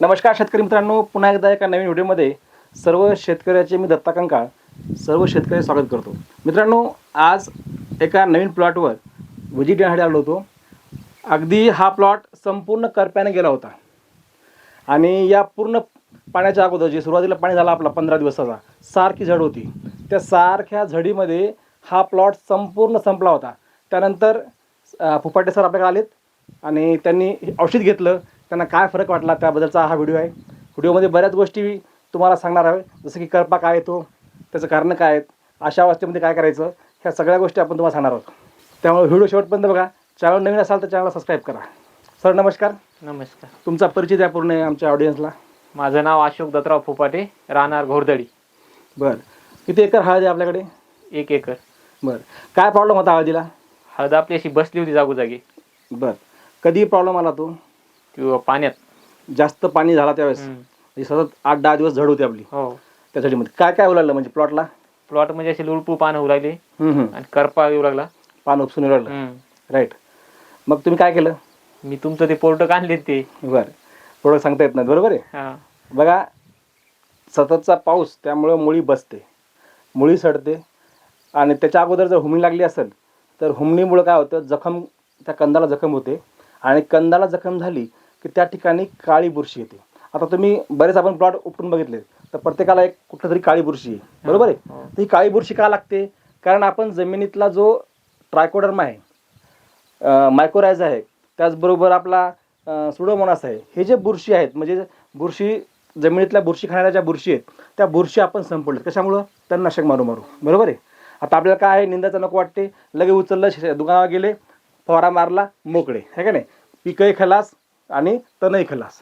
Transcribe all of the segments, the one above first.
नमस्कार शेतकरी मित्रांनो पुन्हा एकदा एका नवीन व्हिडिओमध्ये सर्व शेतकऱ्याचे मी दत्ता कंकाळ सर्व शेतकरी स्वागत करतो. मित्रांनो आज एका नवीन प्लॉटवर व्हिजिट देण्यासाठी आलो होतो. अगदी हा प्लॉट संपूर्ण करप्याने गेला होता. आणि या पूर्ण पाण्याच्या अगोदर जे सुरुवातीला पाणी झाला आपला पंधरा दिवसाचा सारखी झड होती. त्या सारख्या झडीमध्ये हा प्लॉट संपूर्ण संपला होता. त्यानंतर फुफाटे सर आपल्याकडे आलेत आणि त्यांनी औषध घेतलं. त्यांना काय फरक वाटला त्याबद्दलचा हा व्हिडिओ आहे. व्हिडिओमध्ये बऱ्याच गोष्टी तुम्हाला सांगणार आहे. जसं की करपा काय येतो त्याचं कारण काय आहेत अशा अवस्थेमध्ये काय करायचं ह्या सगळ्या गोष्टी आपण तुम्हाला सांगणार आहोत. त्यामुळे व्हिडिओ शेवटपर्यंत बघा. चॅनल नवीन असाल तर चॅनलला सबस्क्राईब करा. सर नमस्कार. नमस्कार. तुमचा परिचय द्या पूर्ण आमच्या ऑडियन्सला माझं नाव अशोक दत्तराव फुपाटे राहणार घोरदडी. बरं. किती एकर हळद आहे आपल्याकडे? एक एकर. बरं. काय प्रॉब्लेम होता हळदीला? हळद आपली अशी बसली होती जागोजागी. बरं. कधी प्रॉब्लेम आला तो? किंवा पाण्यात. जास्त पाणी झाला त्यावेळेस. हम्म. म्हणजे सतत आठ दहा दिवस झड होती आपली. हो. त्या झडीमध्ये काय काय उलाडलं म्हणजे प्लॉटला प्लॉट म्हणजे असे लुळपू पानं होऊ लागले. हम्म, हम्म. आणि करपा येऊ लागला. पान उपसून उलाडलं हम्म. राईट मग तुम्ही काय केलं? मी तुमचं ते पोर्टक आणले ते. बरं. प्रोडक्ट सांगता येत नाही बरोबर आहे? हा. बघा सततचा पाऊस त्यामुळं मुळी बसते. मुळी सडते. आणि त्याच्या अगोदर जर हुमणी लागली असेल तर हुमणीमुळं काय होतं? जखम त्या कंदाला जखम होते. आणि कंदाला जखम झाली की त्या ठिकाणी काळी बुरशी येते. आता तुम्ही बरेच आपण प्लॉट उपटून बघितले तर प्रत्येकाला एक कुठलं तरी काळी बुरशी आहे. बरोबर आहे? हो. तर ही काळी बुरशी का लागते? कारण आपण जमिनीतला जो ट्रायकोडर्मा आहे मायकोरायझ आहे त्याचबरोबर आपला सुडोमोनास आहे हे जे बुरशी आहेत म्हणजे बुरशी जमिनीतल्या बुरशी खाणाऱ्या ज्या बुरशी आहेत त्या बुरशी आपण संपवल्यात कशामुळं? तणनाशक मारू मारू बरोबर आहे? आता आपल्याला काय आहे? निंदाचं नको वाटते. लगे उचललं दुकानावर गेले फवारा मारला मोकळे. है का नाही? पिकही खलास आणि तणही खलास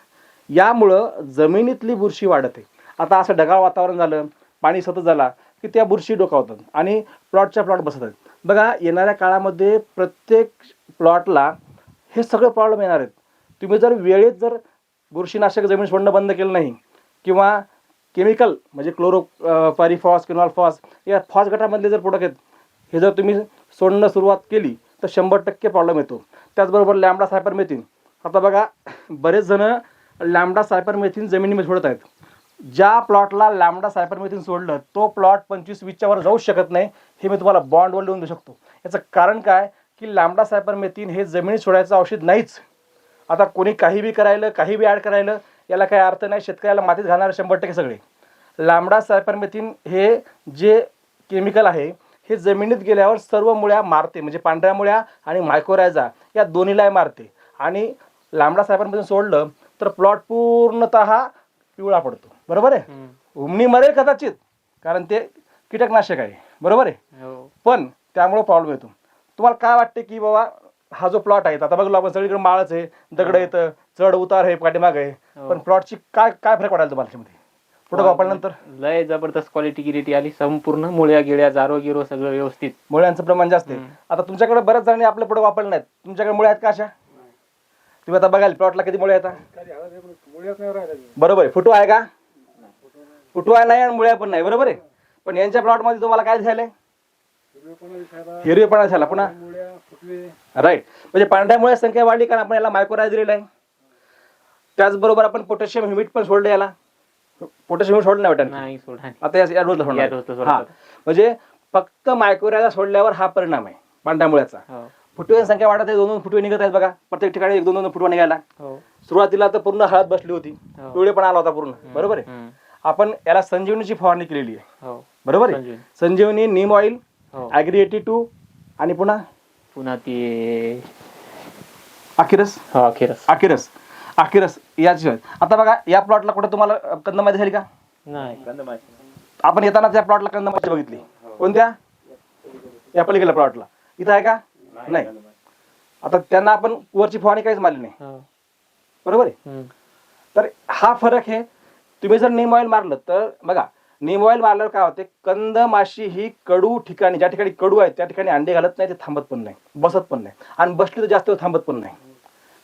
यामुळं जमिनीतली बुरशी वाढते. आता असं ढगाळ वातावरण झालं पाणी सतत झाला की त्या बुरशी डोकावतात आणि प्लॉटच्या प्लॉट बसतात बघा येणाऱ्या काळामध्ये प्रत्येक प्लॉटला हे सगळे प्रॉब्लेम येणार आहेत. तुम्ही जर वेळेत जर बुरशीनाशक जमीन सोडणं बंद केलं नाही किंवा केमिकल म्हणजे क्लोरो पारिफॉस किनॉल फॉस या फॉस गटामधले जर प्रोडक्ट आहेत हे जर तुम्ही सोडणं सुरुवात केली तर शंभर टक्के प्रॉब्लेम येतो. त्याचबरोबर लॅमडा मिळतील आता बघा बरेच जण लॅमडा सायपरमेथिन जमिनीमध्ये सोडत आहेत. ज्या प्लॉटला लॅमडा सायपरमेथिन सोडलं तो प्लॉट पंचवीस वीसच्या वर जाऊ शकत नाही हे मी तुम्हाला बॉन्डवर लिहून देऊ शकतो. याचं कारण काय? की लॅमडा सायपरमेथिन हे जमिनीत सोडायचं औषध नाहीच. आता कोणी काही बी करायलं काही बी ॲड करायलं याला काही अर्थ नाही शेतकऱ्याला मातीत घालणार शंभर टक्के सगळे. लांबडा सायपरमेथिन हे जे केमिकल आहे हे जमिनीत गेल्यावर सर्व मुळ्या मारते म्हणजे पांढऱ्या मुळ्या आणि मायकोरायझा या दोन्हीलाही मारते. आणि लांबडा सायपरमेथिन सोडलं तर प्लॉट पूर्णत पिवळा पडतो. बरोबर आहे. उमणी मरेल कदाचित कारण ते कीटकनाशक आहे. बरोबर आहे? हो. पण त्यामुळे प्रॉब्लेम येतो. तुम्हाला काय वाटते की बाबा हा जो प्लॉट आहे आता बघलो आपण सगळीकडे माळच आहे दगड येतं चढ उतार आहे पाठीमाग आहे. हो. पण प्लॉटची काय काय फरक पडायला तुम्हाला त्याच्यामध्ये वापरल्यानंतर लय जबरदस्त क्वालिटी गिरिटी आली संपूर्ण मुळ्या गिळ्या जारो गिरो सगळं व्यवस्थित. मुळ्यांचं प्रमाण जास्त आहे. आता तुमच्याकडे बऱ्याच जणांनी आपल्या पुढे वापरले नाहीत. तुमच्याकडे मुळे आहेत का अशा? तुम्ही आता बघाल प्लॉटला किती मुळे येतात बरोबर आहे फुटू आहे का? फुटू आहे नाही आणि मुळ्या पण नाही बरोबर आहे? पण यांच्या प्लॉटमध्ये तुम्हाला काय झालंय हिरवेपणा झाला पुन्हा? राईट म्हणजे पांढऱ्या मुळे संख्या वाढली कारण आपण याला मायक्रोराय दिलेला आहे. त्याचबरोबर आपण पोटॅशियम ह्युमिट पण सोडलं याला. पोटॅशियम सोडलं नाही वाटत? नाही सोडा आता या- या डोसला सोडणार. या डोसला सोडणार. हा. म्हणजे फक्त मायक्रोरायला सोडल्यावर हा परिणाम आहे पांढऱ्या मुळ्याचा हो. फुटव्यांची संख्या वाढत आहे दोन दोन फुटवे निघत आहेत बघा. प्रत्येक ठिकाणी एक दोन दोन फुटवा निघायला. हो. सुरुवातीला तर पूर्ण हळद बसली होती. हो. पिवळेपणा आला होता पूर्ण. बरोबर आहे. आपण याला संजीवनीची फवारणी केलेली आहे. हो. बरोबर आहे? Sanjivani. Neem oil agri A T two पुन्हा? पुन्हा ती अखिरस? हो अखेरच अखिरस. अखिरस. याची आता बघा या प्लॉटला कुठे तुम्हाला अ, कंदमाती झाली का? नाही. आपण येताना त्या प्लॉटला कंदमाती बघितली. कोणत्या? या पलीकडल्या प्लॉटला इथं आहे का? नाही आता त्यांना आपण वरची फवारणी काहीच मारली नाही. हो. बरोबर आहे. तर हा फरक आहे तुम्ही जर नेम ऑइल मारलं तर बघा नेम ऑइल मारल्यावर काय होते? कंद माशी ही कडू ठिकाणी ज्या ठिकाणी कडू आहे त्या ठिकाणी अंडे घालत नाही ते थांबत पण नाही बसत पण नाही. आणि बसली तर जास्त थांबत पण नाही.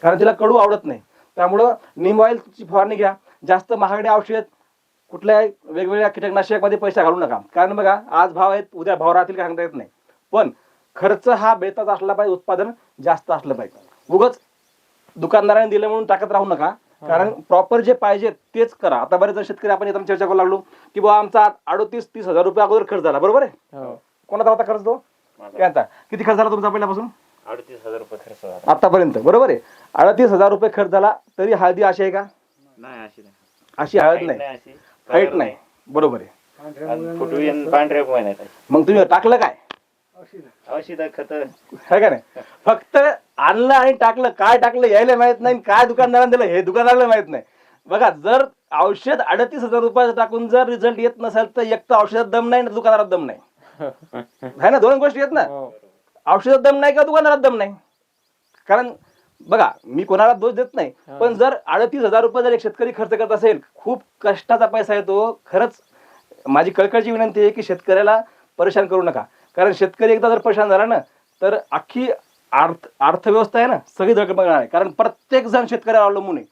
कारण तिला कडू आवडत नाही. त्यामुळं निम ऑइलची फवारणी घ्या. जास्त महागडे औषध कुठल्याही वेगवेगळ्या कीटकनाशकामध्ये पैसा घालू नका. कारण बघा आज भाव आहेत उद्या भाव राहतील का सांगता येत नाही. पण खर्च हा बेताचा असला पाहिजे उत्पादन जास्त असलं पाहिजे. उगच दुकानदाराने दिलं म्हणून टाकत राहू नका. कारण प्रॉपर जे पाहिजे तेच करा. आता बरेच जण शेतकरी आपण येताना चर्चा करू लागलो की बाबा आमचा अडोतीस तीस हजार रुपये अगोदर खर्च झाला. बरोबर आहे? हो. कोणाचा होता खर्च तो? त्यांचा किती खर्च झाला तुमचा पहिल्यापासून? अडतीस हजार रुपये खर्च झाला. आतापर्यंत. बरोबर आहे. अडतीस हजार रुपये खर्च झाला तरी हळदी अशी आहे का? नाही अशी नाही. अशी हळद नाही. अशी. हाईट नाही. बरोबर आहे. मग तुम्ही टाकलं काय? औषध. खत. है का नाही? फक्त आणलं आणि टाकलं. काय टाकलं यायला माहीत नाही काय दुकानदारांना दिलं हे दुकानदाराला माहीत नाही. बघा जर औषध अडतीस हजार रुपयाचं टाकून जर रिझल्ट येत नसेल तर एक तर औषधात दम नाही ना दुकानदारात दम नाही. है ना? दोन गोष्टी आहेत ना. हो. औषधात दम नाही का दुकानदारात दम नाही. कारण बघा मी कोणाला दोष देत नाही. पण जर अडतीस हजार रुपये जर एक शेतकरी खर्च करत असेल खूप कष्टाचा पैसा आहे तो खरंच माझी कळकळची विनंती आहे की शेतकऱ्याला परेशान करू नका. कारण शेतकरी एकदा जर परेशान झाला ना तर अख्खी अर्थ अर्थव्यवस्था आहे ना सगळी धडक बघणार आहे. कारण प्रत्येक जण शेतकऱ्यावर अवलंबून आहे.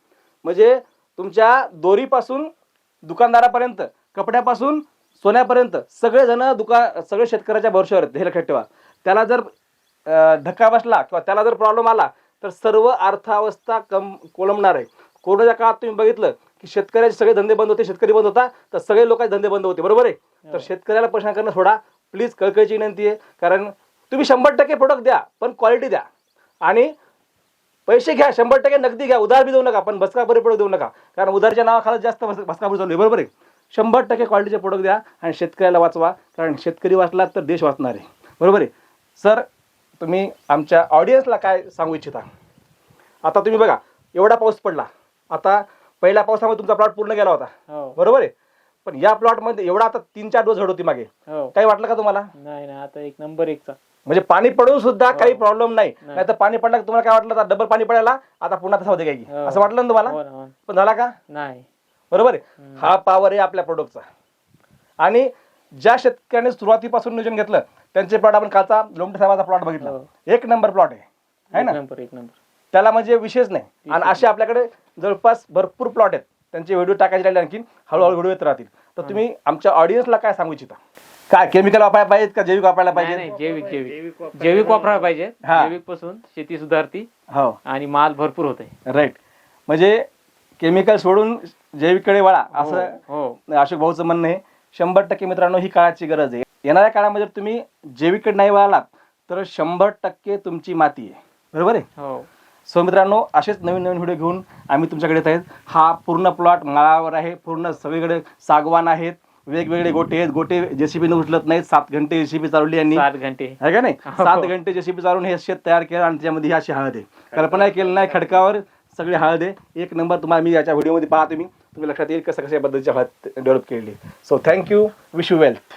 म्हणजे तुमच्या दोरीपासून दुकानदारापर्यंत कपड्यापासून सोन्यापर्यंत सगळे जण दुकान सगळे शेतकऱ्याच्या भरोश्यावर आहेत. हे लक्षात ठेवा. त्याला जर धक्का बसला किंवा त्याला जर प्रॉब्लेम आला तर सर्व अर्थावस्था कम कोलमणार आहे. कोरोनाच्या काळात तुम्ही बघितलं की शेतकऱ्याचे सगळे धंदे बंद होते शेतकरी बंद होता तर सगळे लोकांचे धंदे बंद होते. बरोबर आहे? तर शेतकऱ्याला परेशान करणं सोडा. प्लीज कळकळीची विनंती आहे. कारण तुम्ही शंभर टक्के प्रोडक्ट द्या पण क्वालिटी द्या. आणि पैसे घ्या शंभर टक्के नगदी घ्या. उधार बी देऊ नका पण भस्काबरी प्रोडक्ट देऊ नका. कारण उधारच्या नावाखाली जास्त भस्काबरी चालू आहे. बरोबर आहे? शंभर टक्के क्वालिटीचे प्रोडक्ट द्या आणि शेतकऱ्याला वाचवा. कारण शेतकरी वाचला तर देश वाचणार आहे. बरोबर आहे? सर तुम्ही आमच्या ऑडियन्सला काय सांगू इच्छिता? आता तुम्ही बघा एवढा पाऊस पडला. आता पहिल्या पावसामध्ये तुमचा प्लॉट पूर्ण गेला होता. हो. बरोबर आहे? पण या प्लॉटमध्ये एवढा आता तीन चार झड होती मागे. हो. काही वाटलं का तुम्हाला? नाही नाही आता एक नंबर एकचा. म्हणजे पाणी पडून सुद्धा काही प्रॉब्लेम नाही. नाही. नाही तर पाणी पडलं की तुम्हाला काय वाटलं? डबल पाणी पडायला आता पुन्हा तसा होते काय की हो. असं वाटलं ना तुम्हाला? हो ना, हो ना. पण झाला का? नाही. बरोबर आहे. हम्म. हा पावर आहे आपल्या प्रोडक्टचा आणि ज्या शेतकऱ्याने सुरुवातीपासून नियोजन घेतलं त्यांचे प्लॉट आपण कालचा लोमटे साहेबाचा प्लॉट बघितला. हो. एक नंबर प्लॉट आहे. है एक ना? नंबर एक नंबर त्याला म्हणजे विशेष नाही. आणि असे आपल्याकडे जवळपास भरपूर प्लॉट आहेत. त्यांचे व्हिडिओ टाकायचे राहिले आणखी हळूहळू व्हिडिओ येत राहतील. तर तुम्ही आमच्या ऑडियन्सला काय सांगू इच्छिता? काय केमिकल वापरायला पाहिजेत का जैविक वापरायला नाही पाहिजे नाही जैविक जैविक. जैविक वापरायला जैविक वापरायला पाहिजे हा. जैविकपासून शेती सुधारती हो. आणि माल भरपूर होते राईट म्हणजे केमिकल सोडून जैविककडे वळा असं हो. अशोक भाऊचं म्हणणं आहे. शंभर टक्के मित्रांनो ही काळाची गरज आहे. येणाऱ्या काळामध्ये जर तुम्ही जैविककडे नाही वळालात तर शंभर टक्के तुमची माती आहे. बरोबर आहे? हो. सो मित्रांनो असेच नवीन नवीन व्हिडिओ घेऊन आम्ही तुमच्याकडे येत आहेत. हा पूर्ण प्लॉट माळावर आहे पूर्ण सगळीकडे सागवान आहेत. वेगवेगळे गोटे आहेत. गोटे जेसीबीने उचलत नाहीत. सात घंटे जेसीबी चालवली यांनी. सात घंटे. आहे का नाही? हो. सात घंटे जेसीबी चालवून हे शेत तयार केलं आणि त्याच्यामध्ये ही अशी हळद आहे. कल्पना केलं नाही खडकावर सगळी हळद आहे. एक नंबर तुम्हाला मी याच्या व्हिडिओमध्ये पहा तुम्ही तुम्ही लक्षात येईल कसं कशा पद्धतीची हळद डेव्हलप केलेली so thank you wish you wealth